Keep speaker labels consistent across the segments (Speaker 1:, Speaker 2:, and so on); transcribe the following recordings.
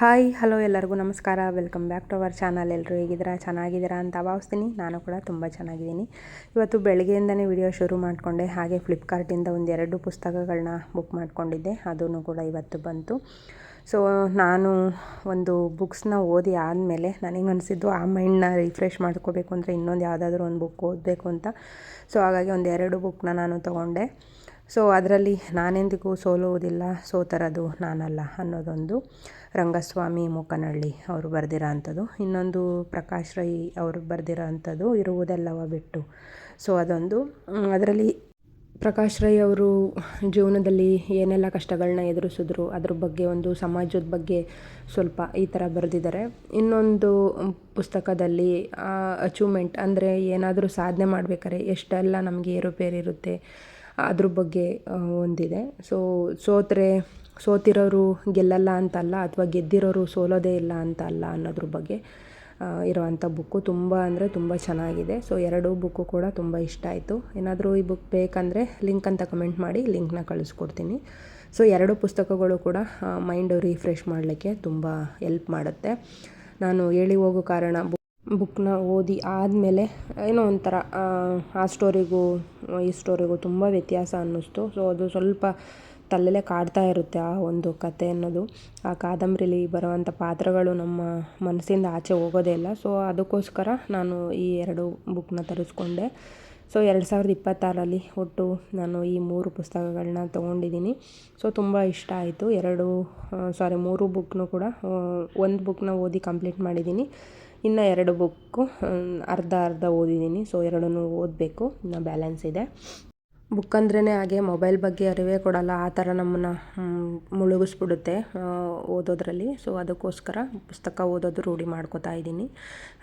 Speaker 1: Hi, hello ಎಲ್ಲರಿಗೂ ನಮಸ್ಕಾರ. Welcome back to our channel ಎಲ್ಲರೂ ಹೇಗಿದ್ದೀರಾ? ಚೆನ್ನಾಗಿದ್ದೀರಾ ಅಂತ ಭಾವಿಸ್ತೀನಿ. ನಾನು ಕೂಡ ತುಂಬ ಚೆನ್ನಾಗಿದ್ದೀನಿ. ಇವತ್ತು ಬೆಳಗ್ಗೆಯಿಂದನೇ ವಿಡಿಯೋ ಶುರು ಮಾಡಿಕೊಂಡೆ. ಹಾಗೆ ಫ್ಲಿಪ್ಕಾರ್ಟಿಂದ ಒಂದು ಎರಡು ಪುಸ್ತಕಗಳನ್ನ ಬುಕ್ ಮಾಡಿಕೊಂಡಿದ್ದೆ. ಅದೂ ಕೂಡ ಇವತ್ತು ಬಂತು. ಸೊ ನಾನು ಒಂದು ಬುಕ್ಸ್ನ ಓದಿ ಆದಮೇಲೆ ನನಗೆ ಅನಿಸಿದ್ದು ಆ ಮೈಂಡ್ನ ರಿಫ್ರೆಶ್ ಮಾಡ್ಕೋಬೇಕು ಅಂದರೆ ಇನ್ನೊಂದು ಯಾವುದಾದ್ರೂ ಒಂದು ಬುಕ್ ಓದಬೇಕು ಅಂತ. ಸೊ ಹಾಗಾಗಿ ಒಂದು ಎರಡು ಬುಕ್ನ ನಾನು ತೊಗೊಂಡೆ. ಸೊ ಅದರಲ್ಲಿ ನಾನೆಂದಿಗೂ ಸೋಲುವುದಿಲ್ಲ, ಸೋತರದು ನಾನಲ್ಲ ಅನ್ನೋದೊಂದು ರಂಗಸ್ವಾಮಿ ಮೂಕನಹಳ್ಳಿ ಅವರು ಬರೆದಿರೋ ಅಂಥದ್ದು ಇನ್ನೊಂದು ಪ್ರಕಾಶ್ ರೈ ಅವರು ಬರೆದಿರೋ ಅಂಥದ್ದು ಇರುವುದೆಲ್ಲವ ಬಿಟ್ಟು. ಸೊ ಅದೊಂದು ಅದರಲ್ಲಿ ಪ್ರಕಾಶ್ ರೈ ಅವರು ಜೀವನದಲ್ಲಿ ಏನೆಲ್ಲ ಕಷ್ಟಗಳನ್ನ ಎದುರಿಸಿದ್ರು, ಅದ್ರ ಬಗ್ಗೆ ಒಂದು ಸಮಾಜದ ಬಗ್ಗೆ ಸ್ವಲ್ಪ ಈ ಥರ ಬರೆದಿದ್ದಾರೆ. ಇನ್ನೊಂದು ಪುಸ್ತಕದಲ್ಲಿ ಅಚೀವ್ಮೆಂಟ್ ಅಂದರೆ ಏನಾದರೂ ಸಾಧನೆ ಮಾಡಬೇಕಾರೆ ಎಷ್ಟೆಲ್ಲ ನಮಗೆ ಏರುಪೇರಿರುತ್ತೆ ಅದ್ರ ಬಗ್ಗೆ ಒಂದಿದೆ. ಸೊ ಸೋತರೆ, ಸೋತಿರೋರು ಗೆಲ್ಲಲ್ಲ ಅಂತಲ್ಲ ಅಥವಾ ಗೆದ್ದಿರೋರು ಸೋಲೋದೇ ಇಲ್ಲ ಅಂತ ಅಲ್ಲ ಅನ್ನೋದ್ರ ಬಗ್ಗೆ ಇರುವಂಥ ಬುಕ್ಕು ತುಂಬ ಅಂದರೆ ತುಂಬ ಚೆನ್ನಾಗಿದೆ. ಸೊ ಎರಡೂ ಬುಕ್ಕು ಕೂಡ ತುಂಬ ಇಷ್ಟ ಆಯಿತು. ಏನಾದರೂ ಈ ಬುಕ್ ಬೇಕಂದರೆ ಲಿಂಕ್ ಅಂತ ಕಮೆಂಟ್ ಮಾಡಿ, ಲಿಂಕ್ನ ಕಳಿಸ್ಕೊಡ್ತೀನಿ. ಸೊ ಎರಡು ಪುಸ್ತಕಗಳು ಕೂಡ ಮೈಂಡ್ ರಿಫ್ರೆಶ್ ಮಾಡಲಿಕ್ಕೆ ತುಂಬ ಎಲ್ಪ್ ಮಾಡುತ್ತೆ. ನಾನು ಹೇಳಿ ಹೋಗೋ ಕಾರಣ ಬುಕ್ನ ಓದಿ ಆದಮೇಲೆ ಏನೋ ಒಂಥರ, ಆ ಸ್ಟೋರಿಗೂ, ಈ ಸ್ಟೋರಿಗೂ ತುಂಬ ವ್ಯತ್ಯಾಸ ಅನ್ನಿಸ್ತು. ಸೊ ಅದು ಸ್ವಲ್ಪ ತಲೆಯಲ್ಲೇ ಕಾಡ್ತಾ ಇರುತ್ತೆ ಆ ಒಂದು ಕತೆ ಅನ್ನೋದು. ಆ ಕಾದಂಬರಿಲಿ ಬರುವಂಥ ಪಾತ್ರಗಳು ನಮ್ಮ ಮನಸ್ಸಿಂದ ಆಚೆ ಹೋಗೋದೇ ಇಲ್ಲ. ಸೊ ಅದಕ್ಕೋಸ್ಕರ ನಾನು ಈ ಎರಡು ಬುಕ್ನ ತರಿಸ್ಕೊಂಡೆ. ಸೊ ಎರಡು ಸಾವಿರದ ಇಪ್ಪತ್ತಾರರಲ್ಲಿ ಒಟ್ಟು ನಾನು ಈ ಮೂರು ಪುಸ್ತಕಗಳನ್ನ ತೊಗೊಂಡಿದ್ದೀನಿ. ಸೊ ತುಂಬ ಇಷ್ಟ ಆಯಿತು. ಎರಡು ಸಾರಿ ಮೂರು ಬುಕ್ನು ಕೂಡ ಒಂದು ಬುಕ್ನ ಓದಿ ಕಂಪ್ಲೀಟ್ ಮಾಡಿದ್ದೀನಿ. ಇನ್ನು ಎರಡು ಬುಕ್ಕು ಅರ್ಧ ಅರ್ಧ ಓದಿದ್ದೀನಿ. ಸೊ ಎರಡನ್ನೂ ಓದಬೇಕು. ಇನ್ನು ಬ್ಯಾಲೆನ್ಸ್ ಇದೆ. ಬುಕ್ ಅಂದ್ರೇ ಹಾಗೆ ಮೊಬೈಲ್ ಬಗ್ಗೆ ಅರಿವೇ ಕೊಡಲ್ಲ. ಆ ಥರ ನಮ್ಮನ್ನು ಮುಳುಗಿಸ್ಬಿಡುತ್ತೆ ಓದೋದ್ರಲ್ಲಿ. ಸೊ ಅದಕ್ಕೋಸ್ಕರ ಪುಸ್ತಕ ಓದೋದು ರೂಢಿ ಮಾಡ್ಕೋತಾ ಇದ್ದೀನಿ.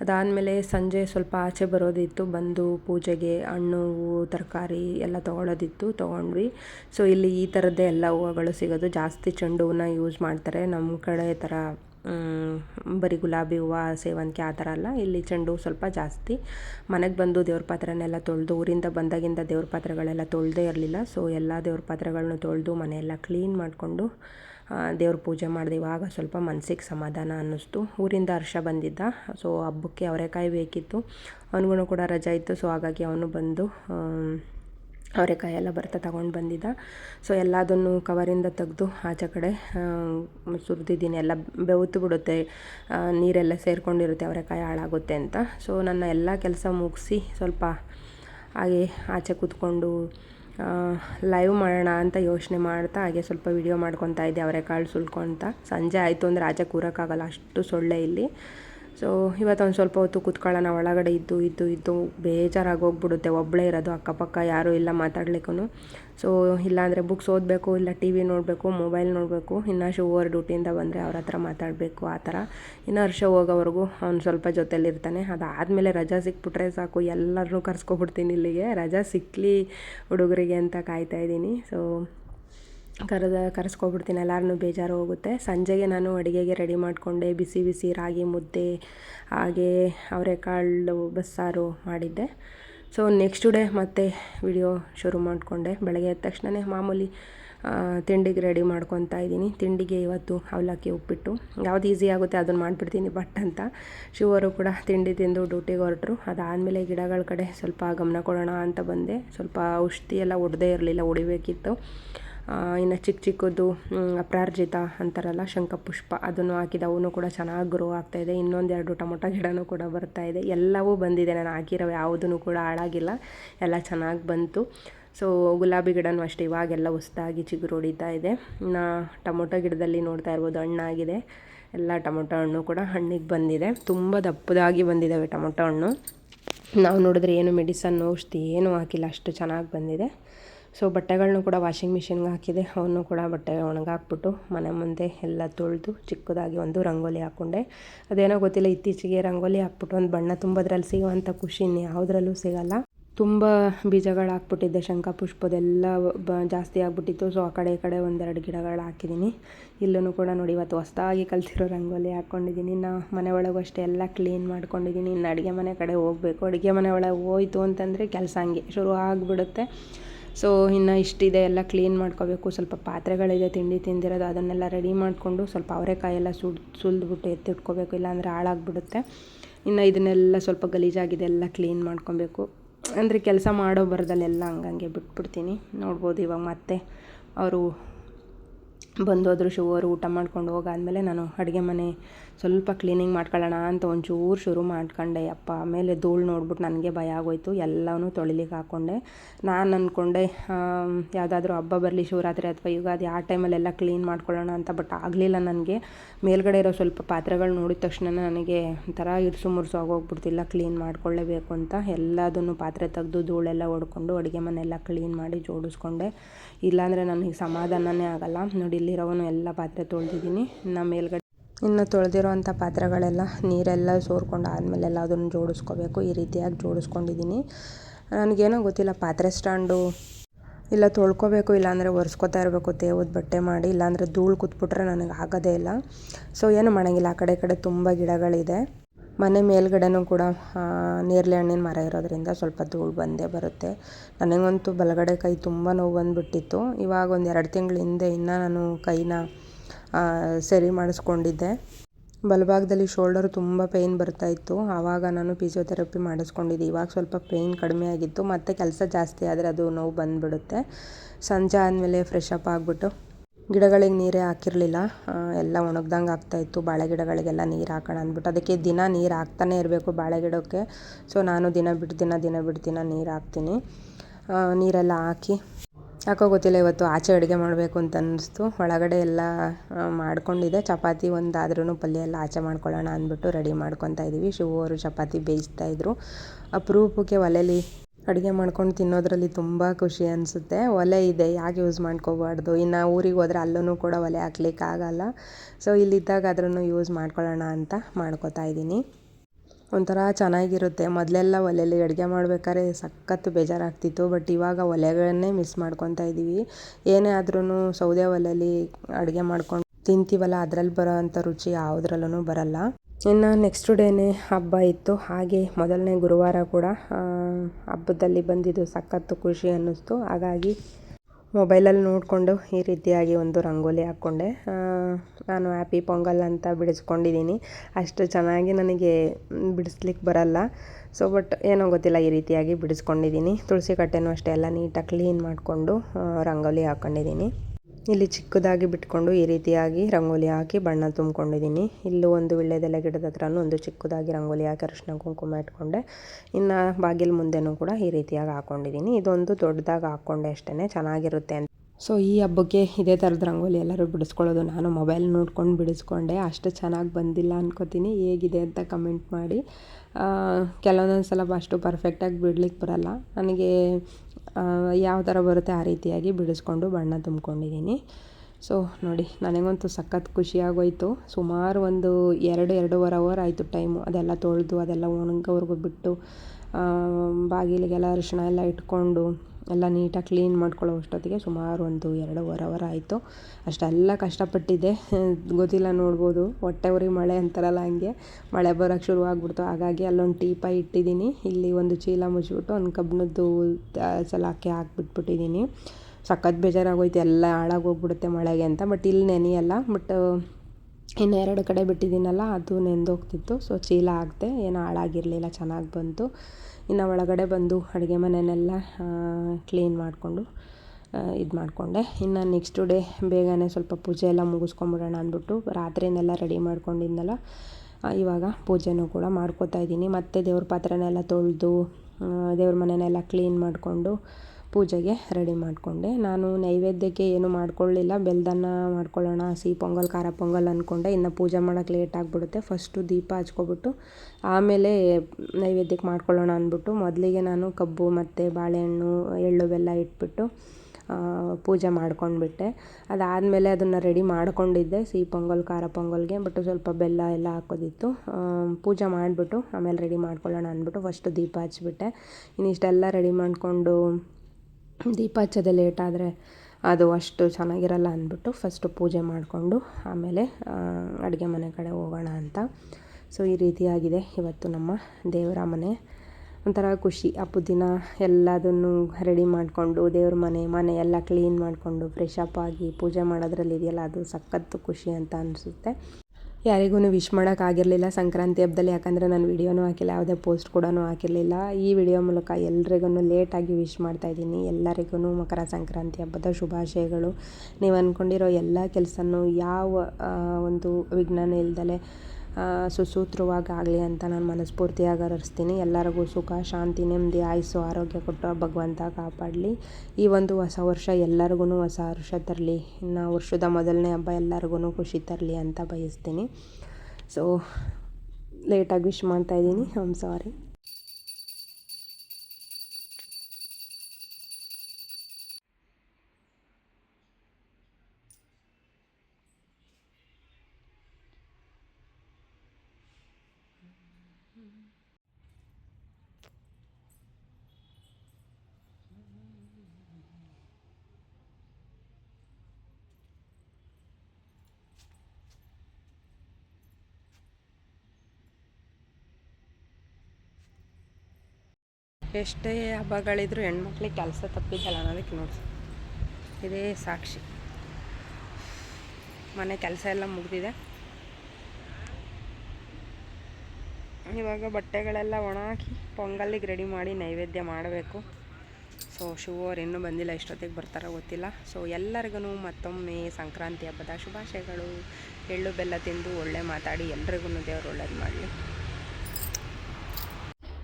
Speaker 1: ಅದಾದಮೇಲೆ ಸಂಜೆ ಸ್ವಲ್ಪ ಆಚೆ ಬರೋದಿತ್ತು. ಬಂದು ಪೂಜೆಗೆ ಹಣ್ಣು ಹೂವು ತರಕಾರಿ ಎಲ್ಲ ತೊಗೊಳೋದಿತ್ತು, ತೊಗೊಂಡ್ವಿ. ಸೊ ಇಲ್ಲಿ ಈ ಥರದ್ದೇ ಎಲ್ಲ ಹೂವುಗಳು ಸಿಗೋದು. ಜಾಸ್ತಿ ಚೆಂಡು ಹೂವನ್ನ ಯೂಸ್ ಮಾಡ್ತಾರೆ. ನಮ್ಮ ಕಡೆ ಥರ ಬರೀ ಗುಲಾಬಿ ಹೂವು, ಸೇವಂತಿಗೆ ಆ ಥರ ಅಲ್ಲ. ಇಲ್ಲಿ ಚೆಂಡು ಸ್ವಲ್ಪ ಜಾಸ್ತಿ. ಮನೆಗೆ ಬಂದು ದೇವ್ರ ಪಾತ್ರೆನೆಲ್ಲ ತೊಳೆದು, ಊರಿಂದ ಬಂದಾಗಿಂದ ದೇವ್ರ ಪಾತ್ರೆಗಳೆಲ್ಲ ತೊಳೆದೇ ಇರಲಿಲ್ಲ. ಸೊ ಎಲ್ಲ ದೇವ್ರ ಪಾತ್ರೆಗಳನ್ನೂ ತೊಳೆದು ಮನೆಯೆಲ್ಲ ಕ್ಲೀನ್ ಮಾಡಿಕೊಂಡು ದೇವ್ರ ಪೂಜೆ ಮಾಡಿದೆ. ಇವಾಗ ಸ್ವಲ್ಪ ಮನಸ್ಸಿಗೆ ಸಮಾಧಾನ ಅನ್ನಿಸ್ತು. ಊರಿಂದ ಹರ್ಷ ಬಂದಿದ್ದ. ಸೊ ಹಬ್ಬಕ್ಕೆ ಅವರೆಕಾಯಿ ಬೇಕಿತ್ತು. ಅವನಿಗೂ ಕೂಡ ರಜೆ ಇತ್ತು. ಸೊ ಹಾಗಾಗಿ ಅವನು ಬಂದು ಅವರೆಕಾಯಿ ಎಲ್ಲ ಬರ್ತಾ ತಗೊಂಡು ಬಂದಿದ್ದ. ಸೊ ಎಲ್ಲದನ್ನು ಕವರಿಂದ ತೆಗೆದು ಆಚೆ ಕಡೆ ಸುರಿದಿದ್ದೀನಿ. ಎಲ್ಲ ಬೆವತ್ತು ಬಿಡುತ್ತೆ. ನೀರೆಲ್ಲ ಸೇರಿಕೊಂಡಿರುತ್ತೆ. ಅವರೆಕಾಯಿ ಹಾಳಾಗುತ್ತೆ ಅಂತ. ಸೊ ನನ್ನ ಎಲ್ಲ ಕೆಲಸ ಮುಗಿಸಿ ಸ್ವಲ್ಪ ಹಾಗೆ ಆಚೆ ಕೂತ್ಕೊಂಡು ಲೈವ್ ಮಾಡೋಣ ಅಂತ ಯೋಚನೆ ಮಾಡ್ತಾ, ಹಾಗೆ ಸ್ವಲ್ಪ ವಿಡಿಯೋ ಮಾಡ್ಕೊತಾ ಇದ್ದೆ ಅವರೆಕಾಳು ಸುಳ್ಕೊತ ಸಂಜೆ ಆಯಿತು ಅಂದರೆ ಆಚೆ ಕೂರೋಕ್ಕಾಗಲ್ಲ. ಅಷ್ಟು ಸೊಳ್ಳೆ ಇಲ್ಲಿ. ಸೊ ಇವತ್ತು ಒಂದು ಸ್ವಲ್ಪ ಹೊತ್ತು ಕೂತ್ಕೊಳ್ಳೋಣ. ಒಳಗಡೆ ಇದ್ದು ಇದ್ದು ಇದ್ದು ಬೇಜಾರಾಗಿ ಹೋಗ್ಬಿಡುತ್ತೆ. ಒಬ್ಬಳೇ ಇರೋದು, ಅಕ್ಕಪಕ್ಕ ಯಾರೂ ಇಲ್ಲ ಮಾತಾಡ್ಲಿಕ್ಕೂ ಸೊ ಇಲ್ಲಾಂದರೆ ಬುಕ್ಸ್ ಓದಬೇಕು, ಇಲ್ಲ ಟಿ ವಿ ನೋಡಬೇಕು ಮೊಬೈಲ್ ನೋಡಬೇಕು. ಇನ್ನು ಓವರ್ ಡ್ಯೂಟಿಯಿಂದ ಬಂದರೆ ಅವ್ರ ಹತ್ರ ಮಾತಾಡಬೇಕು ಆ ಥರ. ಇನ್ನು ಹರ್ಷ ಹೋಗೋವರೆಗೂ ಅವ್ನು ಸ್ವಲ್ಪ ಜೊತೆಲಿರ್ತಾನೆ. ಅದಾದಮೇಲೆ ರಜಾ ಸಿಕ್ಬಿಟ್ರೆ ಸಾಕು. ಎಲ್ಲರನ್ನೂ ಕರ್ಸ್ಕೊಬಿಡ್ತೀನಿ ಇಲ್ಲಿಗೆ. ರಜಾ ಸಿಕ್ಕಲಿ ಹುಡುಗರಿಗೆ ಅಂತ ಕಾಯ್ತಾ ಇದ್ದೀನಿ. ಸೊ ಕರೆದ, ಕರೆಸ್ಕೊಬಿಡ್ತೀನಿ. ಎಲ್ಲರನ್ನೂ ಬೇಜಾರು ಹೋಗುತ್ತೆ. ಸಂಜೆಗೆ ನಾನು ಅಡುಗೆಗೆ ರೆಡಿ ಮಾಡಿಕೊಂಡೆ. ಬಿಸಿ ಬಿಸಿ ರಾಗಿ ಮುದ್ದೆ, ಹಾಗೆ ಅವರೆಕಾಳು, ಬಸ್ಸಾರು ಮಾಡಿದ್ದೆ. ಸೊ, ನೆಕ್ಸ್ಟ್ ಡೇ ಮತ್ತೆ ವಿಡಿಯೋ ಶುರು ಮಾಡಿಕೊಂಡೆ. ಬೆಳಗ್ಗೆ ಎದ್ದ ತಕ್ಷಣವೇ ಮಾಮೂಲಿ ತಿಂಡಿಗೆ ರೆಡಿ ಮಾಡ್ಕೊತಾ ಇದ್ದೀನಿ. ತಿಂಡಿಗೆ ಇವತ್ತು ಅವಲಕ್ಕಿ, ಉಪ್ಪಿಟ್ಟು. ಯಾವ್ದು ಈಸಿ ಆಗುತ್ತೆ ಅದನ್ನು ಮಾಡಿಬಿಡ್ತೀನಿ, ಬಟ್ ಅಂತ. ಶಿವರು ಕೂಡ ತಿಂಡಿ ತಿಂದು ಡ್ಯೂಟಿಗೆ ಹೊರಟರು. ಅದಾದಮೇಲೆ ಗಿಡಗಳ ಕಡೆ ಸ್ವಲ್ಪ ಗಮನ ಕೊಡೋಣ ಅಂತ ಬಂದೆ. ಸ್ವಲ್ಪ ಔಷಧಿ ಎಲ್ಲ ಹೊಡೆದೇ ಇರಲಿಲ್ಲ, ಹೊಡಿಬೇಕಿತ್ತು. ಇನ್ನು ಚಿಕ್ಕ ಚಿಕ್ಕದು ಅಪ್ರಾರ್ಜಿತ ಅಂತಾರಲ್ಲ, ಶಂಖಪುಷ್ಪ ಅದನ್ನು ಹಾಕಿದ ಅವನು ಕೂಡ ಚೆನ್ನಾಗಿ ಗ್ರೋ ಆಗ್ತಾಯಿದೆ ಇನ್ನೊಂದೆರಡು ಟೊಮೊಟೊ ಗಿಡನೂ ಕೂಡ ಬರ್ತಾ ಇದೆ. ಎಲ್ಲವೂ ಬಂದಿದೆ. ನಾನು ಹಾಕಿರೋ ಯಾವುದೂ ಕೂಡ ಹಾಳಾಗಿಲ್ಲ. ಎಲ್ಲ ಚೆನ್ನಾಗಿ ಬಂತು. ಸೊ ಗುಲಾಬಿ ಗಿಡನೂ ಅಷ್ಟೇ. ಇವಾಗೆಲ್ಲ ಹೊಸ್ದಾಗಿ ಚಿಗುರು ಹೊಡಿತಾ ಇದೆ. ಇನ್ನು ಟೊಮೊಟೊ ಗಿಡದಲ್ಲಿ ನೋಡ್ತಾ ಇರ್ಬೋದು, ಹಣ್ಣಾಗಿದೆ. ಎಲ್ಲ ಟೊಮೊಟೊ ಹಣ್ಣು ಕೂಡ ಹಣ್ಣಿಗೆ ಬಂದಿದೆ. ತುಂಬ ದಪ್ಪದಾಗಿ ಬಂದಿದ್ದಾವೆ ಟೊಮೊಟೊ ಹಣ್ಣು. ನಾವು ನೋಡಿದ್ರೆ ಏನು ಮೆಡಿಸನ್ ಔಷಧಿ ಏನೂ ಹಾಕಿಲ್ಲ. ಅಷ್ಟು ಚೆನ್ನಾಗಿ ಬಂದಿದೆ. ಸೊ ಬಟ್ಟೆಗಳನ್ನೂ ಕೂಡ ವಾಷಿಂಗ್ ಮಿಷಿನ್ಗೆ ಹಾಕಿದೆ. ಅವನ್ನು ಕೂಡ ಬಟ್ಟೆ ಒಣಗಾಕ್ಬಿಟ್ಟು ಮನೆ ಮುಂದೆ ಎಲ್ಲ ತೊಳೆದು ಚಿಕ್ಕದಾಗಿ ಒಂದು ರಂಗೋಲಿ ಹಾಕ್ಕೊಂಡೆ ಅದೇನೋ ಗೊತ್ತಿಲ್ಲ, ಇತ್ತೀಚೆಗೆ ರಂಗೋಲಿ ಹಾಕ್ಬಿಟ್ಟು ಒಂದು ಬಣ್ಣ ತುಂಬೋದ್ರಲ್ಲಿ ಸಿಗುವಂಥ ಖುಷಿ ಯಾವುದ್ರಲ್ಲೂ ಸಿಗಲ್ಲ. ತುಂಬ ಬೀಜಗಳು ಹಾಕ್ಬಿಟ್ಟಿದ್ದೆ ಶಂಖಪುಷ್ಪದೆಲ್ಲ ಬ, ಜಾಸ್ತಿ ಆಗಿಬಿಟ್ಟಿತ್ತು. ಸೊ ಆ ಕಡೆ ಈ ಕಡೆ ಒಂದೆರಡು ಗಿಡಗಳು ಹಾಕಿದ್ದೀನಿ ಇಲ್ಲೂ ಕೂಡ ನೋಡಿ, ಇವತ್ತು ಹೊಸದಾಗಿ ಕಲ್ತಿರೋ ರಂಗೋಲಿ ಹಾಕ್ಕೊಂಡಿದ್ದೀನಿ ನಾ ಮನೆ ಒಳಗೂ ಅಷ್ಟೇ ಎಲ್ಲ ಕ್ಲೀನ್ ಮಾಡ್ಕೊಂಡಿದ್ದೀನಿ ಇನ್ನು ಅಡುಗೆ ಮನೆ ಕಡೆ ಹೋಗಬೇಕು. ಅಡುಗೆ ಮನೆ ಒಳಗೆ ಹೋಯ್ತು ಅಂತಂದರೆ ಕೆಲಸ ಹಂಗೆ. ಶುರು ಆಗಿಬಿಡುತ್ತೆ. ಸೊ ಇನ್ನು ಇಷ್ಟಿದೆ, ಎಲ್ಲ ಕ್ಲೀನ್ ಮಾಡ್ಕೋಬೇಕು. ಸ್ವಲ್ಪ ಪಾತ್ರೆಗಳಿದೆ, ತಿಂಡಿ ತಿಂದಿರೋದು, ಅದನ್ನೆಲ್ಲ ರೆಡಿ ಮಾಡಿಕೊಂಡು ಸ್ವಲ್ಪ ಅವರೆಕಾಯಿ ಎಲ್ಲ ಸುಡ್, ಸುಲಿದ್ಬಿಟ್ಟು ಎತ್ತಿಟ್ಕೋಬೇಕು. ಇಲ್ಲಾಂದರೆ ಹಾಳಾಗ್ಬಿಡುತ್ತೆ. ಇನ್ನು ಇದನ್ನೆಲ್ಲ ಸ್ವಲ್ಪ ಗಲೀಜಾಗಿದೆ, ಎಲ್ಲ ಕ್ಲೀನ್ ಮಾಡ್ಕೊಬೇಕು. ಅಂದರೆ ಕೆಲಸ ಮಾಡೋ ಬರದಲ್ಲೆಲ್ಲ ಹಂಗಂಗೆ ಬಿಟ್ಬಿಡ್ತೀನಿ. ನೋಡ್ಬೋದು ಇವಾಗ ಮತ್ತೆ ಅವರು ಬಂದೋದ್ರು ಶುವರು ಊಟ ಮಾಡ್ಕೊಂಡು ಹೋಗಾದ್ಮೇಲೆ ನಾನು ಅಡುಗೆ ಮನೆ ಸ್ವಲ್ಪ ಕ್ಲೀನಿಂಗ್ ಮಾಡ್ಕೊಳ್ಳೋಣ ಅಂತ ಒಂಚೂರು ಶುರು ಮಾಡ್ಕೊಂಡೆ. ಅಪ್ಪ, ಆಮೇಲೆ ಧೂಳು ನೋಡ್ಬಿಟ್ಟು ನನಗೆ ಭಯ ಆಗೋಯ್ತು. ಎಲ್ಲವೂ ತೊಳಿಲಿಕ್ಕೆ ಹಾಕ್ಕೊಂಡೆ ನಾನು ಅಂದ್ಕೊಂಡೆ ಯಾವುದಾದ್ರೂ ಹಬ್ಬ ಬರಲಿ, ಶಿವರಾತ್ರಿ ಅಥವಾ ಯುಗಾದಿ, ಆ ಟೈಮಲ್ಲೆಲ್ಲ ಕ್ಲೀನ್ ಮಾಡ್ಕೊಳ್ಳೋಣ ಅಂತ ಬಟ್ ಆಗಲಿಲ್ಲ ನನಗೆ. ಮೇಲ್ಗಡೆ ಇರೋ ಸ್ವಲ್ಪ ಪಾತ್ರೆಗಳು ನೋಡಿದ ತಕ್ಷಣ ನನಗೆ ಒಂಥರ ಇರ್ಸು ಮುರ್ಸು ಆಗೋಗ್ಬಿಡ್ತಿಲ್ಲ. ಕ್ಲೀನ್ ಮಾಡ್ಕೊಳ್ಳೇಬೇಕು ಅಂತ ಎಲ್ಲದನ್ನು ಪಾತ್ರೆ ತೆಗೆದು ಧೂಳೆಲ್ಲ ಹೊಡ್ಕೊಂಡು ಅಡುಗೆ ಮನೆಯೆಲ್ಲ ಕ್ಲೀನ್ ಮಾಡಿ ಜೋಡಿಸ್ಕೊಂಡೆ. ಇಲ್ಲಾಂದರೆ ನನಗೆ ಸಮಾಧಾನನೇ ಆಗಲ್ಲ. ನೋಡಿ ಇಲ್ಲಿರೋವನು ಎಲ್ಲ ಪಾತ್ರೆ ತೊಳೆದಿದ್ದೀನಿ. ಇನ್ನು ಮೇಲ್ಗಡೆ ಇನ್ನು ತೊಳೆದಿರೋವಂಥ ಪಾತ್ರೆಗಳೆಲ್ಲ ನೀರೆಲ್ಲ ಸೋರ್ಕೊಂಡು ಆದಮೇಲೆ ಎಲ್ಲ ಅದನ್ನು ಜೋಡಿಸ್ಕೋಬೇಕು. ಈ ರೀತಿಯಾಗಿ ಜೋಡಿಸ್ಕೊಂಡಿದ್ದೀನಿ. ನನಗೇನೋ ಗೊತ್ತಿಲ್ಲ, ಪಾತ್ರೆ ಸ್ಟ್ಯಾಂಡು ಇಲ್ಲ ತೊಳ್ಕೊಬೇಕು, ಇಲ್ಲಾಂದರೆ ಒರೆಸ್ಕೊತಾ ಇರಬೇಕು, ತೇವದ ಬಟ್ಟೆ ಮಾಡಿ, ಇಲ್ಲಾಂದರೆ ಧೂಳು ಕೂತ್ಬಿಟ್ರೆ ನನಗೆ ಆಗೋದೇ ಇಲ್ಲ. ಸೊ ಏನು ಮಾಡೋಂಗಿಲ್ಲ. ಆ ಕಡೆ ಈ ಕಡೆ ತುಂಬ ಗಿಡಗಳಿದೆ. ಮನೆ ಮೇಲ್ಗಡೆನೂ ಕೂಡ ನೇರಳೆ ಹಣ್ಣಿನ ಮರ ಇರೋದರಿಂದ ಸ್ವಲ್ಪ ಧೂಳು ಬಂದೇ ಬರುತ್ತೆ. ನನಗಂತೂ ಬಲಗಡೆ ಕೈ ತುಂಬ ನೋವು ಬಂದುಬಿಟ್ಟಿತ್ತು. ಇವಾಗ ಒಂದು ಎರಡು ತಿಂಗಳ ಹಿಂದೆ ಇನ್ನೂ ನಾನು ಕೈನ ಸರಿ ಮಾಡಿಸ್ಕೊಂಡಿದ್ದೆ. ಬಲಭಾಗದಲ್ಲಿ ಶೋಲ್ಡರ್ ತುಂಬ ಪೇಯ್ನ್ ಬರ್ತಾಯಿತ್ತು ಆವಾಗ ನಾನು ಫಿಸಿಯೋಥೆರಪಿ ಮಾಡಿಸ್ಕೊಂಡಿದ್ದೆ. ಇವಾಗ ಸ್ವಲ್ಪ ಪೇಯ್ನ್ ಕಡಿಮೆ ಆಗಿತ್ತು. ಮತ್ತು ಕೆಲಸ ಜಾಸ್ತಿ ಆದರೆ ಅದು ನೋವು ಬಂದುಬಿಡುತ್ತೆ. ಸಂಜೆ ಆದಮೇಲೆ ಫ್ರೆಶ್ ಅಪ್ ಆಗಿಬಿಟ್ಟು ಗಿಡಗಳಿಗೆ ನೀರೇ ಹಾಕಿರಲಿಲ್ಲ. ಎಲ್ಲ ಒಣಗ್ದಂಗೆ ಆಗ್ತಾಯಿತ್ತು ಬಾಳೆ ಗಿಡಗಳಿಗೆಲ್ಲ ನೀರು ಹಾಕೋಣ ಅಂದ್ಬಿಟ್ಟು ಅದಕ್ಕೆ ದಿನ ನೀರು ಹಾಕ್ತಾನೆ ಇರಬೇಕು ಬಾಳೆ ಗಿಡಕ್ಕೆ. ಸೊ ನಾನು ದಿನ ಬಿಟ್ಟು ದಿನ ದಿನ ಬಿಟ್ಟು ದಿನ ನೀರು ಹಾಕ್ತೀನಿ. ನೀರೆಲ್ಲ ಹಾಕಿ. ಯಾಕೋ ಗೊತ್ತಿಲ್ಲ, ಇವತ್ತು ಆಚೆ ಅಡುಗೆ ಮಾಡಬೇಕು ಅಂತ ಅನ್ನಿಸ್ತು. ಒಳಗಡೆ ಎಲ್ಲ ಮಾಡ್ಕೊಂಡಿದೆ ಚಪಾತಿ ಒಂದಾದ್ರೂ ಪಲ್ಯ ಎಲ್ಲ ಆಚೆ ಮಾಡ್ಕೊಳ್ಳೋಣ ಅಂದ್ಬಿಟ್ಟು ರೆಡಿ ಮಾಡ್ಕೊತಾ ಇದ್ದೀವಿ ಶಿವು ಅವರು ಚಪಾತಿ ಬೇಯಿಸ್ತಾ ಬೇಯಿಸ್ತಾಯಿದ್ರು ಅಪರೂಪಕ್ಕೆ ಒಲೆಯಲ್ಲಿ ಅಡುಗೆ ಮಾಡ್ಕೊಂಡು ತಿನ್ನೋದ್ರಲ್ಲಿ ತುಂಬ ಖುಷಿ ಅನಿಸುತ್ತೆ. ಒಲೆ ಇದೆ, ಯಾಕೆ ಯೂಸ್ ಮಾಡ್ಕೋಬಾರ್ದು? ಇನ್ನು ಊರಿಗೆ ಹೋದ್ರೆ ಅಲ್ಲೂ ಕೂಡ ಒಲೆ ಹಾಕ್ಲಿಕ್ಕಾಗಲ್ಲ. ಸೊ ಇಲ್ಲಿದ್ದಾಗ ಅದನ್ನು ಯೂಸ್ ಮಾಡ್ಕೊಳ್ಳೋಣ ಅಂತ ಮಾಡ್ಕೋತಾ ಇದ್ದೀನಿ. ಒಂಥರ ಚೆನ್ನಾಗಿರುತ್ತೆ. ಮೊದಲೆಲ್ಲ ಒಲೆಯಲ್ಲಿ ಅಡುಗೆ ಮಾಡ್ಬೇಕಾದ್ರೆ ಸಖತ್ತು ಬೇಜಾರಾಗ್ತಿತ್ತು. ಬಟ್ ಇವಾಗ ಒಲೆಗಳನ್ನೇ ಮಿಸ್ ಮಾಡ್ಕೊತಾ ಇದ್ದೀವಿ. ಏನೇ ಆದ್ರೂ ಸೌದೆ ಒಲೆಯಲ್ಲಿ ಅಡುಗೆ ಮಾಡ್ಕೊಂಡು ತಿಂತೀವಲ್ಲ, ಅದ್ರಲ್ಲಿ ಬರೋ ಅಂಥ ರುಚಿ ಯಾವುದ್ರಲ್ಲೂ ಬರಲ್ಲ. ಇನ್ನು ನೆಕ್ಸ್ಟ್ ಡೇನೇ ಹಬ್ಬ ಇತ್ತು. ಹಾಗೆ ಮೊದಲನೇ ಗುರುವಾರ ಕೂಡ ಹಬ್ಬದಲ್ಲಿ ಬಂದಿದ್ದು ಸಖತ್ತು ಖುಷಿ ಅನ್ನಿಸ್ತು. ಹಾಗಾಗಿ ಮೊಬೈಲಲ್ಲಿ ನೋಡಿಕೊಂಡು ಈ ರೀತಿಯಾಗಿ ಒಂದು ರಂಗೋಲಿ ಹಾಕ್ಕೊಂಡೆ. ನಾನು ಹ್ಯಾಪಿ ಪೊಂಗಲ್ ಅಂತ ಬಿಡಿಸ್ಕೊಂಡಿದ್ದೀನಿ. ಅಷ್ಟು ಚೆನ್ನಾಗಿ ನನಗೆ ಬಿಡಿಸ್ಲಿಕ್ಕೆ ಬರಲ್ಲ. ಸೊ ಬಟ್ ಏನೋ ಗೊತ್ತಿಲ್ಲ, ಈ ರೀತಿಯಾಗಿ ಬಿಡಿಸ್ಕೊಂಡಿದ್ದೀನಿ. ತುಳಸಿ ಕಟ್ಟೆನೂ ಅಷ್ಟೇ ಎಲ್ಲ ನೀಟಾಗಿ ಕ್ಲೀನ್ ಮಾಡಿಕೊಂಡು ರಂಗೋಲಿ ಹಾಕ್ಕೊಂಡಿದ್ದೀನಿ ಇಲ್ಲಿ ಚಿಕ್ಕದಾಗಿ ಬಿಟ್ಕೊಂಡು ಈ ರೀತಿಯಾಗಿ ರಂಗೋಲಿ ಹಾಕಿ ಬಣ್ಣ ತುಂಬ್ಕೊಂಡಿದ್ದೀನಿ. ಇಲ್ಲೂ ಒಂದು ವೀಳ್ಯದೆಲೆ ಗಿಡದ ಹತ್ರನೂ ಒಂದು ಚಿಕ್ಕದಾಗಿ ರಂಗೋಲಿ ಹಾಕಿ ಅರಿಶಿನ ಕುಂಕುಮ ಇಟ್ಕೊಂಡೆ. ಇನ್ನು ಬಾಗಿಲು ಮುಂದೆನೂ ಕೂಡ ಈ ರೀತಿಯಾಗಿ ಹಾಕ್ಕೊಂಡಿದ್ದೀನಿ ಇದೊಂದು ದೊಡ್ಡದಾಗಿ ಹಾಕ್ಕೊಂಡೆ ಅಷ್ಟೇ ಚೆನ್ನಾಗಿರುತ್ತೆ ಅಂತ. ಸೊ ಈ ಹಬ್ಬಕ್ಕೆ ಇದೇ ಥರದ ರಂಗೋಲಿ ಎಲ್ಲರೂ ಬಿಡಿಸ್ಕೊಳ್ಳೋದು ನಾನು ಮೊಬೈಲ್ ನೋಡ್ಕೊಂಡು ಬಿಡಿಸ್ಕೊಂಡೆ. ಅಷ್ಟು ಚೆನ್ನಾಗಿ ಬಂದಿಲ್ಲ ಅನ್ಕೋತೀನಿ. ಹೇಗಿದೆ ಅಂತ ಕಮೆಂಟ್ ಮಾಡಿ. ಕೆಲವೊಂದೊಂದು ಸಲ ಅಷ್ಟು ಪರ್ಫೆಕ್ಟಾಗಿ ಬಿಡ್ಲಿಕ್ಕೆ ಬರಲ್ಲ. ನನಗೆ ಯಾವ ಥರ ಬರುತ್ತೆ ಆ ರೀತಿಯಾಗಿ ಬಿಡಿಸ್ಕೊಂಡು ಬಣ್ಣ ತುಂಬ್ಕೊಂಡಿದ್ದೀನಿ. ಸೊ ನೋಡಿ, ನನಗಂತೂ ಸಖತ್ ಖುಷಿಯಾಗೋಯಿತು. ಸುಮಾರು ಒಂದು ಎರಡು, ಎರಡೂವರೆ ಅವರ್ ಆಯಿತು ಟೈಮು ಅದೆಲ್ಲ ತೊಳೆದು ಅದೆಲ್ಲ ಒಣಗೋವರೆಗೂ ಬಿಟ್ಟು ಬಾಗಿಲಿಗೆಲ್ಲ ಅರಿಶಿಣ ಎಲ್ಲ ಇಟ್ಕೊಂಡು ಎಲ್ಲ ನೀಟಾಗಿ ಕ್ಲೀನ್ ಮಾಡ್ಕೊಳ್ಳೋ ಅಷ್ಟೊತ್ತಿಗೆ ಸುಮಾರು ಒಂದು ಎರಡೂವರೆ ಅವರ್ ಆಯಿತು. ಅಷ್ಟೆಲ್ಲ ಕಷ್ಟಪಟ್ಟಿದ್ದೆ. ಗೊತ್ತಿಲ್ಲ, ನೋಡ್ಬೋದು. ಹೊಟ್ಟೆ ಉರಿ ಮಳೆ ಅಂತಾರಲ್ಲ ಹಂಗೆ. ಮಳೆ ಬರೋಕ್ಕೆ ಶುರುವಾಗಿಬಿಡ್ತು ಹಾಗಾಗಿ ಅಲ್ಲೊಂದು ಟೀಪಾಯಿ ಇಟ್ಟಿದ್ದೀನಿ. ಇಲ್ಲಿ ಒಂದು ಚೀಲ ಮುಚ್ಚಿಬಿಟ್ಟು ಒಂದು ಕಬ್ಬಿಣದ್ದು ಸಲಾಕೆ ಹಾಕ್ಬಿಟ್ಬಿಟ್ಟಿದ್ದೀನಿ. ಸಖತ್ ಬೇಜಾರಾಗೋಯ್ತು. ಎಲ್ಲ ಹಾಳಾಗೋಗ್ಬಿಡುತ್ತೆ ಮಳೆಗೆ ಅಂತ. ಬಟ್ ಇಲ್ಲಿ ನೆನೆಯಲ್ಲ. ಬಟ್ ಇನ್ನು ಎರಡು ಕಡೆ ಬಿಟ್ಟಿದ್ದೀನಲ್ಲ, ಅದು ನೆಂದೋಗ್ತಿತ್ತು. ಸೊ ಚೀಲ ಹಾಕಿದೆ, ಏನು ಹಾಳಾಗಿರಲಿಲ್ಲ, ಚೆನ್ನಾಗಿ ಬಂತು. ಇನ್ನು ಒಳಗಡೆ ಬಂದು ಅಡುಗೆ ಮನೆಯನ್ನೆಲ್ಲ ಕ್ಲೀನ್ ಮಾಡಿಕೊಂಡು ಇದು ಮಾಡಿಕೊಂಡೆ. ಇನ್ನು ನೆಕ್ಸ್ಟ್ ಡೇ ಬೇಗನೆ ಸ್ವಲ್ಪ ಪೂಜೆ ಎಲ್ಲ ಮುಗಿಸ್ಕೊಂಬಿಡೋಣ ಅಂದ್ಬಿಟ್ಟು ರಾತ್ರಿನೆಲ್ಲ ರೆಡಿ ಮಾಡ್ಕೊಂಡಿದ್ನಲ್ಲ ಇವಾಗ ಪೂಜೆನೂ ಕೂಡ ಮಾಡ್ಕೋತಾ ಇದ್ದೀನಿ. ಮತ್ತು ದೇವ್ರ ಪಾತ್ರೆನೆಲ್ಲ ತೊಳೆದು ದೇವ್ರ ಮನೆಯನ್ನೆಲ್ಲ ಕ್ಲೀನ್ ಮಾಡಿಕೊಂಡು ಪೂಜೆಗೆ ರೆಡಿ ಮಾಡಿಕೊಂಡೆ. ನಾನು ನೈವೇದ್ಯಕ್ಕೆ ಏನು ಮಾಡಿಕೊಳ್ಳಿಲ್ಲ. ಬೆಲ್ಲದನ್ನ ಮಾಡ್ಕೊಳ್ಳೋಣ ಸಿಹಿ ಪೊಂಗಲ್, ಖಾರ ಪೊಂಗಲ್ ಅಂದ್ಕೊಂಡೆ ಇನ್ನು ಪೂಜೆ ಮಾಡೋಕ್ಕೆ ಲೇಟ್ ಆಗಿಬಿಡುತ್ತೆ. ಫಸ್ಟು ದೀಪ ಹಚ್ಕೊಬಿಟ್ಟು, ಆಮೇಲೆ ನೈವೇದ್ಯಕ್ಕೆ ಮಾಡ್ಕೊಳ್ಳೋಣ ಅಂದ್ಬಿಟ್ಟು ಮೊದಲಿಗೆ ನಾನು ಕಬ್ಬು ಮತ್ತು ಬಾಳೆಹಣ್ಣು, ಎಳ್ಳು ಬೆಲ್ಲ ಇಟ್ಬಿಟ್ಟು ಪೂಜೆ ಮಾಡ್ಕೊಂಡ್ಬಿಟ್ಟೆ. ಅದಾದಮೇಲೆ ಅದನ್ನು ರೆಡಿ ಮಾಡ್ಕೊಂಡಿದ್ದೆ ಸಿಹಿ ಪೊಂಗಲ್, ಖಾರ ಪೊಂಗಲ್ಗೆ. ಬಟ್ ಸ್ವಲ್ಪ ಬೆಲ್ಲ ಎಲ್ಲ ಹಾಕೋದಿತ್ತು. ಪೂಜೆ ಮಾಡಿಬಿಟ್ಟು, ಆಮೇಲೆ ರೆಡಿ ಮಾಡ್ಕೊಳ್ಳೋಣ ಅಂದ್ಬಿಟ್ಟು ಫಸ್ಟು ದೀಪ ಹಚ್ಬಿಟ್ಟೆ. ಇನ್ನಿಷ್ಟೆಲ್ಲ ರೆಡಿ ಮಾಡಿಕೊಂಡು ದೀಪ ಹಚ್ಚೋದೆ ಲೇಟ್ ಆದರೆ ಅದು ಅಷ್ಟು ಚೆನ್ನಾಗಿರಲ್ಲ ಅಂದ್ಬಿಟ್ಟು ಫಸ್ಟು ಪೂಜೆ ಮಾಡಿಕೊಂಡು ಆಮೇಲೆ ಅಡುಗೆ ಮನೆ ಕಡೆ ಹೋಗೋಣ ಅಂತ. ಸೊ ಈ ರೀತಿಯಾಗಿದೆ ಇವತ್ತು ನಮ್ಮ ದೇವರ ಮನೆ. ಒಂಥರ ಖುಷಿ, ಹಬ್ಬದ ದಿನ ಎಲ್ಲದನ್ನು ರೆಡಿ ಮಾಡಿಕೊಂಡು ದೇವ್ರ ಮನೆ ಮನೆ ಎಲ್ಲ ಕ್ಲೀನ್ ಮಾಡಿಕೊಂಡು ಫ್ರೆಶ್ ಅಪ್ ಆಗಿ ಪೂಜೆ ಮಾಡೋದ್ರಲ್ಲಿ ಇದೆಯಲ್ಲ ಅದು ಸಖತ್ತು ಖುಷಿ ಅಂತ ಅನಿಸುತ್ತೆ. ಯಾರಿಗೂ ವಿಶ್ ಮಾಡೋಕ್ಕಾಗಿರಲಿಲ್ಲ ಸಂಕ್ರಾಂತಿ ಹಬ್ಬದಲ್ಲಿ, ಯಾಕಂದರೆ ನಾನು ವಿಡಿಯೋನೂ ಹಾಕಿಲ್ಲ, ಯಾವುದೇ ಪೋಸ್ಟ್ ಕೂಡ ಹಾಕಿರಲಿಲ್ಲ. ಈ ವಿಡಿಯೋ ಮೂಲಕ ಎಲ್ರಿಗೂ ಲೇಟಾಗಿ ವಿಶ್ ಮಾಡ್ತಾಯಿದ್ದೀನಿ ಎಲ್ಲರಿಗೂ ಮಕರ ಸಂಕ್ರಾಂತಿ ಹಬ್ಬದ ಶುಭಾಶಯಗಳು. ನೀವು ಅಂದ್ಕೊಂಡಿರೋ ಎಲ್ಲ ಕೆಲಸನೂ ಯಾವ ಒಂದು ವಿಘ್ನನೂ ಇಲ್ದಲೆ ಸುಸೂತ್ರವಾಗಿ ಆಗಲಿ ಅಂತ ನಾನು ಮನಸ್ಫೂರ್ತಿಯಾಗಿ ಹರಸ್ತೀನಿ ಎಲ್ಲರಿಗೂ ಸುಖ, ಶಾಂತಿ, ನೆಮ್ಮದಿ, ಆಯುಸ್ಸು, ಆರೋಗ್ಯ ಕೊಟ್ಟು ಭಗವಂತ ಕಾಪಾಡಲಿ. ಈ ಒಂದು ಹೊಸ ವರ್ಷ ಎಲ್ಲರಿಗೂ ಹೊಸ ವರ್ಷ ತರಲಿ. ಇನ್ನು ವರ್ಷದ ಮೊದಲನೇ ಹಬ್ಬ ಎಲ್ಲರಿಗೂ ಖುಷಿ ತರಲಿ ಅಂತ ಬಯಸ್ತೀನಿ. ಸೊ ಲೇಟಾಗಿ ವಿಶ್ ಮಾಡ್ತಾಯಿದ್ದೀನಿ ಐ ಆಮ್ ಸಾರಿ ಎಷ್ಟೇ ಹಬ್ಬಗಳಿದ್ರು ಹೆಣ್ಮಕ್ಳಿಗೆ ಕೆಲಸ ತಪ್ಪಿದ್ದಲ್ಲ ಅನ್ನೋದಕ್ಕೆ ನೋಡಿ ಇದೇ ಸಾಕ್ಷಿ. ಮನೆ ಕೆಲಸ ಎಲ್ಲ ಮುಗಿದಿದೆ. ಇವಾಗ ಬಟ್ಟೆಗಳೆಲ್ಲ ಒಣಾಕಿ ಪೊಂಗಲ್ಲಿಗೆ ರೆಡಿ ಮಾಡಿ ನೈವೇದ್ಯ ಮಾಡಬೇಕು. ಸೊ ಶಿವೋರು ಇನ್ನೂ ಬಂದಿಲ್ಲ, ಇಷ್ಟೊತ್ತಿಗೆ ಬರ್ತಾರೋ ಗೊತ್ತಿಲ್ಲ. ಸೊ ಎಲ್ಲರಿಗೂ ಮತ್ತೊಮ್ಮೆ ಸಂಕ್ರಾಂತಿ ಹಬ್ಬದ ಶುಭಾಶಯಗಳು. ಎಳ್ಳು ಬೆಲ್ಲ ತಿಂದು ಒಳ್ಳೆ ಮಾತಾಡಿ ಎಲ್ರಿಗೂ ದೇವರು ಒಳ್ಳೇದು ಮಾಡಲಿ.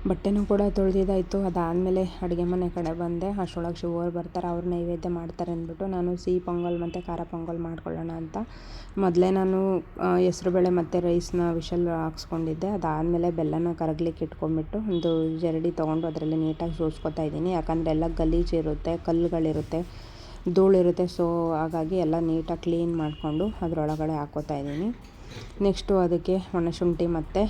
Speaker 1: ಬಟ್ಟೆನೂ ಕೂಡ ತೊಳೆದಿದ್ದಾಯ್ತು. ಅದಾದಮೇಲೆ ಅಡುಗೆ ಮನೆ ಕಡೆ ಬಂದೆ. ಅಷ್ಟರೊಳಗೆ ಶಿವರು ಬರ್ತಾರೆ. ಅವ್ರು ನೈವೇದ್ಯ ಮಾಡ್ತಾರೆ ಅಂದ್ಬಿಟ್ಟು ನಾನು ಸಿಹಿ ಪೊಂಗಲ್ ಮತ್ತು ಖಾರ ಪೊಂಗಲ್ ಮಾಡ್ಕೊಳ್ಳೋಣ ಅಂತ. ಮೊದಲೇ ನಾನು ಹೆಸ್ರುಬೇಳೆ ಮತ್ತು ರೈಸ್ನ ವಿಷಲ್ ಹಾಕ್ಸ್ಕೊಂಡಿದ್ದೆ. ಅದಾದಮೇಲೆ ಬೆಲ್ಲನ ಕರಗ್ಲಿಕ್ಕೆ ಇಟ್ಕೊಂಡ್ಬಿಟ್ಟು ಒಂದು ಜರಡಿ ತೊಗೊಂಡು ಅದರಲ್ಲಿ ನೀಟಾಗಿ ಸೋಸ್ಕೊತಾ ಇದ್ದೀನಿ. ಯಾಕಂದರೆ ಎಲ್ಲ ಗಲೀಜು ಇರುತ್ತೆ, ಕಲ್ಲುಗಳಿರುತ್ತೆ, ಧೂಳಿರುತ್ತೆ. ಸೊ ಹಾಗಾಗಿ ಎಲ್ಲ ನೀಟಾಗಿ ಕ್ಲೀನ್ ಮಾಡಿಕೊಂಡು ಅದರೊಳಗಡೆ ಹಾಕೋತಾ ಇದ್ದೀನಿ. ನೆಕ್ಸ್ಟು ಅದಕ್ಕೆ ಒಣಶುಂಠಿ ಮತ್ತು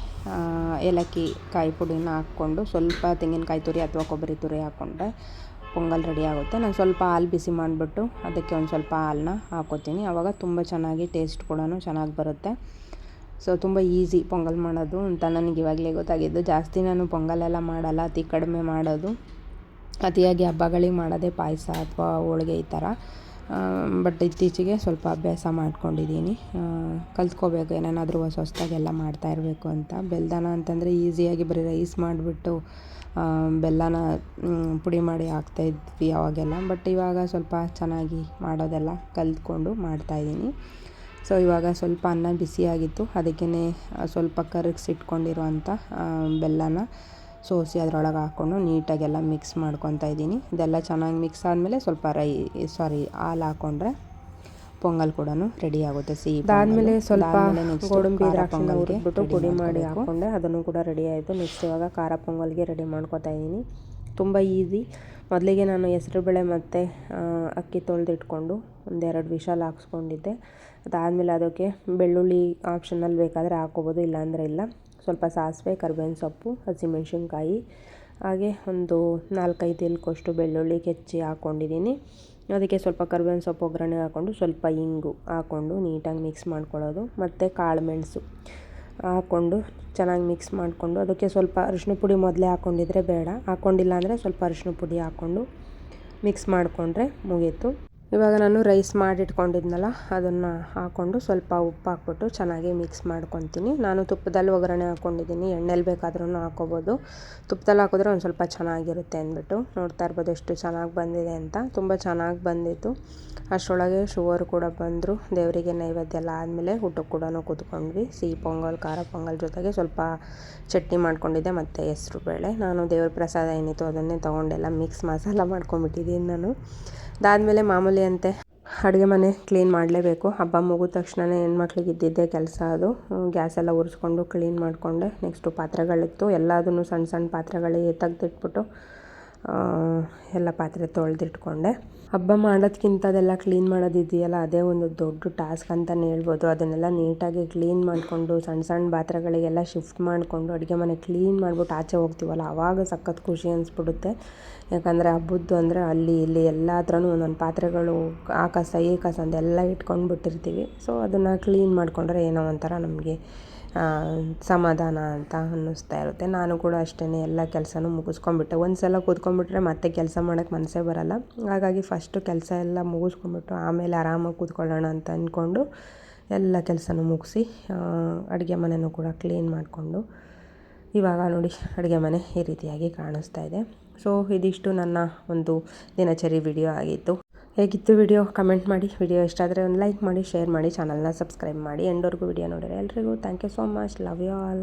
Speaker 1: ಏಲಕ್ಕಿ ಕಾಯಿ ಪುಡಿನ ಹಾಕ್ಕೊಂಡು ಸ್ವಲ್ಪ ತೆಂಗಿನಕಾಯಿ ತುರಿ ಅಥವಾ ಕೊಬ್ಬರಿ ತುರಿ ಹಾಕ್ಕೊಂಡ್ರೆ ಪೊಂಗಲ್ ರೆಡಿ ಆಗುತ್ತೆ. ನಾನು ಸ್ವಲ್ಪ ಹಾಲು ಬಿಸಿ ಮಾಡಿಬಿಟ್ಟು ಅದಕ್ಕೆ ಒಂದು ಸ್ವಲ್ಪ ಹಾಲನ್ನ ಹಾಕೋತೀನಿ. ಆವಾಗ ತುಂಬ ಚೆನ್ನಾಗಿ ಟೇಸ್ಟ್ ಕೂಡ ಚೆನ್ನಾಗಿ ಬರುತ್ತೆ. ಸೊ ತುಂಬ ಈಸಿ ಪೊಂಗಲ್ ಮಾಡೋದು ಅಂತ ನನಗೆ ಇವಾಗಲೇ ಗೊತ್ತಾಗಿದ್ದು. ಜಾಸ್ತಿ ನಾನು ಪೊಂಗಲೆಲ್ಲ ಮಾಡಲ್ಲ, ಅತಿ ಕಡಿಮೆ ಮಾಡೋದು. ಅತಿಯಾಗಿ ಹಬ್ಬಗಳಿಗೆ ಮಾಡೋದೇ ಪಾಯಸ ಅಥವಾ ಹೋಳಿಗೆ ಈ ಥರ. ಬಟ್ ಇತ್ತೀಚೆಗೆ ಸ್ವಲ್ಪ ಅಭ್ಯಾಸ ಮಾಡ್ಕೊಂಡಿದ್ದೀನಿ. ಕಲ್ತ್ಕೋಬೇಕು, ಏನೇನಾದರೂ ಹೊಸ ಹೊಸ್ದಾಗೆಲ್ಲ ಮಾಡ್ತಾ ಇರಬೇಕು ಅಂತ. ಬೆಲ್ಲನ ಅಂತಂದರೆ ಈಸಿಯಾಗಿ ಬರೀ ರೈಸ್ ಮಾಡಿಬಿಟ್ಟು ಬೆಲ್ಲನ ಪುಡಿ ಮಾಡಿ ಹಾಕ್ತಾಯಿದ್ವಿ ಅವಾಗೆಲ್ಲ. ಬಟ್ ಇವಾಗ ಸ್ವಲ್ಪ ಚೆನ್ನಾಗಿ ಮಾಡೋದೆಲ್ಲ ಕಲ್ತ್ಕೊಂಡು ಮಾಡ್ತಾಯಿದ್ದೀನಿ ಸೊ ಇವಾಗ ಸ್ವಲ್ಪ ಅನ್ನ ಬಿಸಿಯಾಗಿತ್ತು. ಅದಕ್ಕೇ ಸ್ವಲ್ಪ ಕರಗಿಸಿಟ್ಕೊಂಡಿರುವಂಥ ಬೆಲ್ಲನ. ಸೋಸಿ ಅದರೊಳಗೆ ಹಾಕ್ಕೊಂಡು ನೀಟಾಗೆಲ್ಲ ಮಿಕ್ಸ್ ಮಾಡ್ಕೊತಾ ಇದ್ದೀನಿ. ಇದೆಲ್ಲ ಚೆನ್ನಾಗಿ ಮಿಕ್ಸ್ ಆದಮೇಲೆ ಸ್ವಲ್ಪ ರೈ ಸಾರಿ ಹಾಲು ಹಾಕ್ಕೊಂಡ್ರೆ ಪೊಂಗಲ್ ಕೂಡ ರೆಡಿ ಆಗುತ್ತೆ. ಸಿಹಿ ಅದಾದಮೇಲೆ ಸ್ವಲ್ಪ ಗೋಡಂಬಿ ಪೊಂಗಲ್ಗೆ ಬಿಟ್ಟು ಪುಡಿ ಮಾಡಿ ಹಾಕ್ಕೊಂಡೆ ಅದನ್ನು ಕೂಡ ರೆಡಿ ಆಯಿತು. ನೆಕ್ಸ್ಟ್ ಇವಾಗ ಖಾರ ಪೊಂಗಲ್ಗೆ ರೆಡಿ ಮಾಡ್ಕೊತಾ ಇದ್ದೀನಿ. ತುಂಬ ಈಸಿ ಮೊದಲಿಗೆ ನಾನು ಹೆಸರುಬೇಳೆ ಮತ್ತು ಅಕ್ಕಿ ತೊಳೆದಿಟ್ಕೊಂಡು ಒಂದೆರಡು ವಿಶಲ್ ಹಾಕ್ಸ್ಕೊಂಡಿದ್ದೆ. ಅದಾದಮೇಲೆ ಅದಕ್ಕೆ ಬೆಳ್ಳುಳ್ಳಿ ಆಪ್ಷನಲ್ಲಿ ಬೇಕಾದರೆ ಹಾಕ್ಕೋಬೋದು ಇಲ್ಲಾಂದರೆ ಇಲ್ಲ. ಸ್ವಲ್ಪ ಸಾಸಿವೆ, ಕರ್ಬೇವಿನ ಸೊಪ್ಪು, ಹಸಿಮೆಣಸಿನ್ಕಾಯಿ, ಹಾಗೆ ಒಂದು ನಾಲ್ಕೈದು ಎಲ್ಕಷ್ಟು ಬೆಳ್ಳುಳ್ಳಿ ಕೆಚ್ಚಿ ಹಾಕ್ಕೊಂಡಿದ್ದೀನಿ ಅದಕ್ಕೆ ಸ್ವಲ್ಪ ಕರ್ಬೇವಿನ ಸೊಪ್ಪು, ಒಗ್ಗರಣೆ ಹಾಕ್ಕೊಂಡು ಸ್ವಲ್ಪ ಇಂಗು ಹಾಕ್ಕೊಂಡು ನೀಟಾಗಿ ಮಿಕ್ಸ್ ಮಾಡ್ಕೊಳ್ಳೋದು. ಮತ್ತು ಕಾಳು ಮೆಣಸು ಹಾಕ್ಕೊಂಡು ಚೆನ್ನಾಗಿ ಮಿಕ್ಸ್ ಮಾಡಿಕೊಂಡು ಅದಕ್ಕೆ ಸ್ವಲ್ಪ ಅರಿಶಿನ ಪುಡಿ ಮೊದಲೇ ಹಾಕ್ಕೊಂಡಿದ್ರೆ ಬೇಡ. ಹಾಕ್ಕೊಂಡಿಲ್ಲ ಅಂದರೆ ಸ್ವಲ್ಪ ಅರಿಶಿನ ಪುಡಿ ಹಾಕ್ಕೊಂಡು ಮಿಕ್ಸ್ ಮಾಡಿಕೊಂಡ್ರೆ ಮುಗೀತು. ಇವಾಗ ನಾನು ರೈಸ್ ಮಾಡಿಟ್ಕೊಂಡಿದ್ನಲ್ಲ, ಅದನ್ನು ಹಾಕ್ಕೊಂಡು ಸ್ವಲ್ಪ ಉಪ್ಪು ಹಾಕ್ಬಿಟ್ಟು ಚೆನ್ನಾಗಿ ಮಿಕ್ಸ್ ಮಾಡ್ಕೊತೀನಿ. ನಾನು ತುಪ್ಪದಲ್ಲಿ ಒಗ್ಗರಣೆ ಹಾಕ್ಕೊಂಡಿದ್ದೀನಿ ಎಣ್ಣೆಲಿ ಬೇಕಾದ್ರೂ ಹಾಕ್ಕೋಬೋದು ತುಪ್ಪದಲ್ಲಿ ಹಾಕಿದ್ರೆ ಒಂದು ಸ್ವಲ್ಪ ಚೆನ್ನಾಗಿರುತ್ತೆ ಅಂದ್ಬಿಟ್ಟು. ನೋಡ್ತಾ ಇರ್ಬೋದು ಎಷ್ಟು ಚೆನ್ನಾಗಿ ಬಂದಿದೆ ಅಂತ. ತುಂಬ ಚೆನ್ನಾಗಿ ಬಂದಿತ್ತು. ಅಷ್ಟರೊಳಗೆ ಶುಗರ್ ಕೂಡ ಬಂದರು. ದೇವರಿಗೆ ನೈವೇದ್ಯ ಎಲ್ಲ ಆದಮೇಲೆ ಊಟಕ್ಕೆ ಕೂಡ ಕೂತ್ಕೊಂಡ್ವಿ. ಸಿಹಿ ಪೊಂಗಲ್, ಖಾರ ಪೊಂಗಲ್ ಜೊತೆಗೆ ಸ್ವಲ್ಪ ಚಟ್ನಿ ಮಾಡ್ಕೊಂಡಿದ್ದೆ, ಮತ್ತು ಹೆಸ್ರು ಬೇಳೆ. ನಾನು ದೇವ್ರ ಪ್ರಸಾದ ಏನಿತ್ತು ಅದನ್ನೇ ತೊಗೊಂಡೆಲ್ಲ ಮಿಕ್ಸ್ ಮಸಾಲ ಮಾಡ್ಕೊಂಬಿಟ್ಟಿದ್ದೀನಿ ನಾನು. ಅದಾದಮೇಲೆ ಮಾಮೂಲಿ ಅಂತೆ ಅಡುಗೆ ಮನೆ ಕ್ಲೀನ್ ಮಾಡಲೇಬೇಕು. ಹಬ್ಬ ಮುಗಿದ ತಕ್ಷಣವೇ ಹೆಣ್ಮಕ್ಳಿಗೆ ಇದ್ದಿದ್ದೇ ಕೆಲಸ ಅದು. ಗ್ಯಾಸೆಲ್ಲ ಉರಿಸ್ಕೊಂಡು ಕ್ಲೀನ್ ಮಾಡಿಕೊಂಡೆ. ನೆಕ್ಸ್ಟು ಪಾತ್ರೆಗಳಿತ್ತು. ಎಲ್ಲದನ್ನು ಸಣ್ಣ ಸಣ್ಣ ಪಾತ್ರೆಗಳಿಗೆ ತೆಗ್ದಿಟ್ಬಿಟ್ಟು ಎಲ್ಲ ಪಾತ್ರೆ ತೊಳೆದಿಟ್ಕೊಂಡೆ. ಹಬ್ಬ ಮಾಡೋದ್ಕಿಂತ ಅದೆಲ್ಲ ಕ್ಲೀನ್ ಮಾಡೋದಿದೆಯಲ್ಲ? ಅದೇ ಒಂದು ದೊಡ್ಡ ಟಾಸ್ಕ್ ಅಂತಲೇ ಹೇಳ್ಬೋದು. ಅದನ್ನೆಲ್ಲ ನೀಟಾಗಿ ಕ್ಲೀನ್ ಮಾಡಿಕೊಂಡು ಸಣ್ಣ ಸಣ್ಣ ಪಾತ್ರೆಗಳಿಗೆಲ್ಲ ಶಿಫ್ಟ್ ಮಾಡಿಕೊಂಡು, ಅಡುಗೆ ಮನೆ ಕ್ಲೀನ್ ಮಾಡ್ಬಿಟ್ಟು ಆಚೆ ಹೋಗ್ತೀವಲ್ಲ? ಆವಾಗ ಸಖತ್ ಖುಷಿ ಅನಿಸ್ಬಿಡುತ್ತೆ. ಯಾಕಂದರೆ ಹಬ್ಬದ್ದು ಅಂದರೆ ಅಲ್ಲಿ, ಇಲ್ಲಿ ಎಲ್ಲ ಹತ್ರನೂ ಒಂದೊಂದು ಪಾತ್ರೆಗಳು, ಆ ಕಸ, ಈ ಕಸ ಅಂತೆಲ್ಲ ಇಟ್ಕೊಂಡು ಬಿಟ್ಟಿರ್ತೀವಿ ಸೊ ಅದನ್ನು ಕ್ಲೀನ್ ಮಾಡಿಕೊಂಡ್ರೆ ಏನೋ ಒಂಥರ ನಮಗೆ ಸಮಾಧಾನ ಅಂತ ಅನ್ನಿಸ್ತಾ ಇರುತ್ತೆ. ನಾನು ಕೂಡ ಅಷ್ಟೇ ಎಲ್ಲ ಕೆಲಸನೂ ಮುಗಿಸ್ಕೊಂಡ್ಬಿಟ್ಟೆ. ಒಂದು ಸಲ ಕೂತ್ಕೊಂಡ್ಬಿಟ್ರೆ ಮತ್ತೆ ಕೆಲಸ ಮಾಡೋಕ್ಕೆ ಮನಸ್ಸೇ ಬರಲ್ಲ. ಹಾಗಾಗಿ ಫಸ್ಟು ಕೆಲಸ ಎಲ್ಲ ಮುಗಿಸ್ಕೊಂಡ್ಬಿಟ್ಟು ಆಮೇಲೆ ಆರಾಮಾಗಿ ಕೂತ್ಕೊಳ್ಳೋಣ ಅಂತ ಅಂದ್ಕೊಂಡು ಎಲ್ಲ ಕೆಲಸನೂ ಮುಗಿಸಿ ಅಡುಗೆ ಮನೆಯೂ ಕೂಡ ಕ್ಲೀನ್ ಮಾಡಿಕೊಂಡು ಇವಾಗ ನೋಡಿ ಅಡುಗೆ ಮನೆ ಈ ರೀತಿಯಾಗಿ ಕಾಣಿಸ್ತಾ ಇದೆ. ಸೊ ಇದಿಷ್ಟು ನನ್ನ ಒಂದು ದಿನಚರಿ ವಿಡಿಯೋ ಆಗಿತ್ತು. ಹೇಗಿತ್ತು ವಿಡಿಯೋ? ಕಮೆಂಟ್ ಮಾಡಿ. ವಿಡಿಯೋ ಇಷ್ಟ ಆದರೆ ಒಂದು ಲೈಕ್ ಮಾಡಿ, ಶೇರ್ ಮಾಡಿ, ಚಾನಲ್ನ ಸಬ್ಸ್ಕ್ರೈಬ್ ಮಾಡಿ. ಎಂಡವರೆಗೂ ವಿಡಿಯೋ ನೋಡಿದ್ರೆ ಎಲ್ರಿಗೂ thank you so much. Love you all.